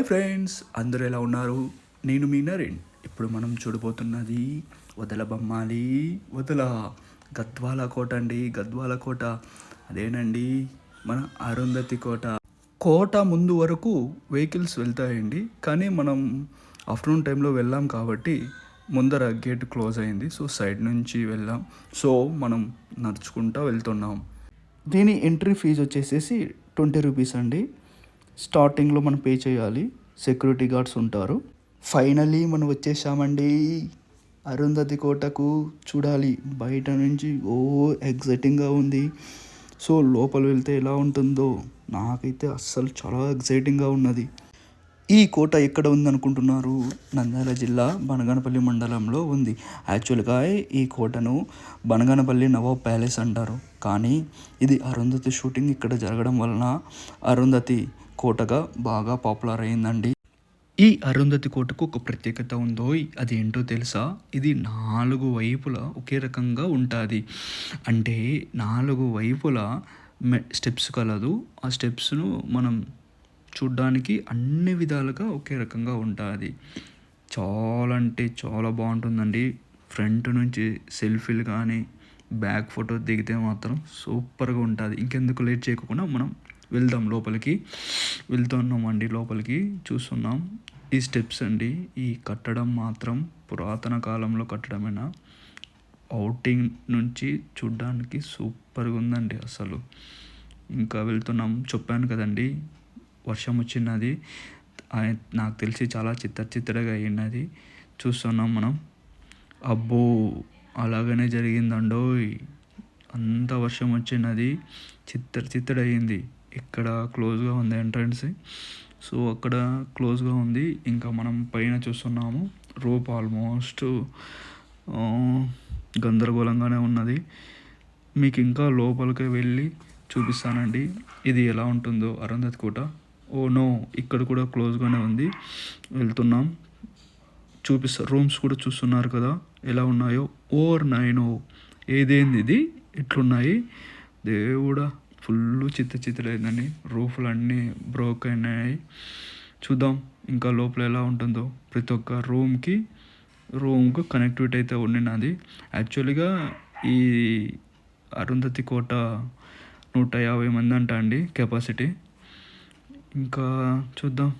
Hi friends అందరూ ఎలా ఉన్నారు? నేను మీ నరేన్. ఇప్పుడు మనం చూడబోతున్నది వదల బొమ్మాలి వదల. గద్వాల కోట అండి గద్వాల కోట. అదేనండి మన అరుంధతి కోట. కోట ముందు వరకు వెహికల్స్ వెళ్తాయండి కానీ మనం ఆఫ్టర్నూన్ టైంలో వెళ్ళాం కాబట్టి ముందర గేట్ క్లోజ్ అయింది సో సైడ్ నుంచి వెళ్ళాం. సో మనం నడుచుకుంటూ వెళ్తున్నాం. దీని ఎంట్రీ ఫీజు వచ్చేసేసి ట్వంటీ రూపీస్ అండి. స్టార్టింగ్లో మనం పే చేయాలి. సెక్యూరిటీ గార్డ్స్ ఉంటారు. ఫైనలీ మనం వచ్చేసామండి. అరుంధతి కోటకు చూడాలి. బయట నుంచి ఓ ఎగ్జైటింగ్గా ఉంది. సో లోపల వెళ్తే ఎలా ఉంటుందో నాకైతే అస్సలు చాలా ఎగ్జైటింగ్గా ఉన్నది. ఈ కోట ఎక్కడ ఉందనుకుంటున్నారు? నంద్యాల జిల్లా బనగానపల్లి మండలంలో ఉంది. యాక్చువల్గా ఈ కోటను బనగానపల్లి నవాబ్ ప్యాలెస్ అంటారు. కానీ ఇది అరుంధతి షూటింగ్ ఇక్కడ జరగడం వలన అరుంధతి కోటగా బాగా పాపులర్ అయిందండి. ఈ అరుంధతి కోటకు ఒక ప్రత్యేకత ఉందో అది ఏంటో తెలుసా? ఇది నాలుగు వైపులా ఒకే రకంగా ఉంటుంది. అంటే నాలుగు వైపులా మె స్టెప్స్ కలదు. ఆ స్టెప్స్ను మనం చూడ్డానికి అన్ని విధాలుగా ఒకే రకంగా ఉంటుంది. చాలా అంటే చాలా బాగుంటుందండి. ఫ్రంట్ నుంచి సెల్ఫీలు కానీ బ్యాక్ ఫోటో దిగితే మాత్రం సూపర్గా ఉంటుంది. ఇంకెందుకు లేట్ చేయకుండా మనం వెళ్దాం లోపలికి. వెళ్తున్నాం అండి లోపలికి. చూస్తున్నాం. ఈ స్టెప్స్ అండి. ఈ కట్టడం మాత్రం పురాతన కాలంలో కట్టడమైనా? అవుటింగ్ నుంచి చూడ్డానికి సూపర్గా ఉందండి అసలు. ఇంకా వెళ్తున్నాం. చెప్పాను కదండి. వర్షం వచ్చినది. నాకు తెలిసి చాలా చిత్తర చిత్తరగా అయినది. చూస్తున్నాం మనం. అబ్బో! అలాగనే జరిగిందండో అంత వర్షం వచ్చినది. చిత్తర చిత్తడయింది ఇక్కడ క్లోజ్గా ఉంది ఎంట్రన్స్. సో అక్కడ క్లోజ్గా ఉంది. ఇంకా మనం పైన చూస్తున్నాము. రోప్ ఆల్మోస్ట్ గందరగోళంగానే ఉన్నది. మీకు ఇంకా లోపలికి వెళ్ళి చూపిస్తానండి. ఇది ఎలా ఉంటుందో అరుంధతి కోట. ఓ నో ఇక్కడ కూడా క్లోజ్గానే ఉంది. వెళ్తున్నాం. చూపిస్తా రూమ్స్ కూడా చూస్తున్నారు కదా. ఎలా ఉన్నాయో. Over nine. ఓ ఏదేంది ఇది? ఇట్లున్నాయి దేవుడా. ఫుల్ చిత్త చిత్తలైందండి రూఫ్లు అన్నీ బ్రోక్ అయినాయి. చూద్దాం ఇంకా లోపల ఎలా ఉంటుందో. ప్రతి ఒక్క రూమ్కి రూమ్కు కనెక్టివిటీ అయితే ఉండినది. యాక్చువల్గా ఈ అరుంధతి కోట నూట యాభై మంది అంట అండి కెపాసిటీ. ఇంకా చూద్దాం.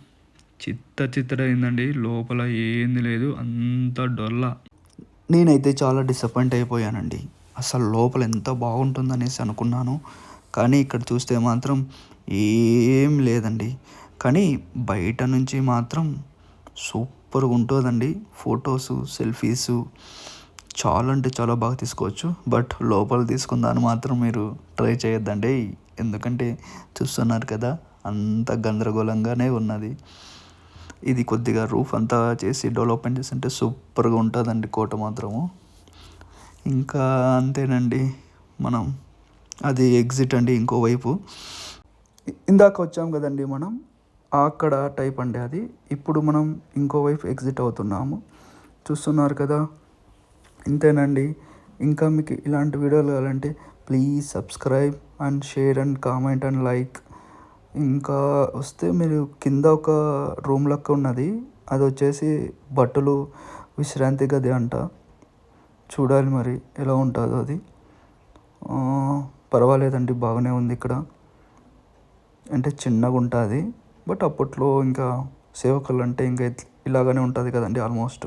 చిత్త చిత్తడైందండి. లోపల ఏంది లేదు. అంత డొల్ల. నేనైతే చాలా డిసప్పాయింట్ అయిపోయానండి. అసలు లోపల ఎంత బాగుంటుందనేసి అనుకున్నాను. కానీ ఇక్కడ చూస్తే మాత్రం ఏం లేదండి. కానీ బయట నుంచి మాత్రం సూపర్గా ఉంటుందండి. ఫొటోసు సెల్ఫీసు చాలా అంటే చాలా బాగా తీసుకోవచ్చు. బట్ లోపల తీసుకుందాన్ని మాత్రం మీరు ట్రై చేయొద్దండి. ఎందుకంటే చూస్తున్నారు కదా అంత గందరగోళంగానే ఉన్నది. ఇది కొద్దిగా రూఫ్ అంతా చేసి డెవలప్మెంట్ చేస్తుంటే సూపర్గా ఉంటుందండి కోట మాత్రము. ఇంకా అంతేనండి. మనం అది ఎగ్జిట్ అండి ఇంకోవైపు ఇందాక వచ్చాం కదండి మనం అక్కడ టైప్ అండి అది. ఇప్పుడు మనం ఇంకోవైపు ఎగ్జిట్ అవుతున్నాము. చూస్తున్నారు కదా? ఇంతేనండి. ఇంకా మీకు ఇలాంటి వీడియోలు కావాలంటే please subscribe and share and comment and like ఇంకా వస్తే మీరు కింద ఒక రూమ్ లెక్క ఉన్నది. అది వచ్చేసి బట్టలు విశ్రాంతి గది అంట. చూడాలి మరి ఎలా ఉంటుందో అది. పర్వాలేదండి బాగానే ఉంది ఇక్కడ. అంటే చిన్నగా ఉంటుంది బట్ అప్పట్లో ఇంకా సేవకులు అంటే ఇంకా ఇలాగానే ఇలాగనే ఉంటుంది కదండి ఆల్మోస్ట్.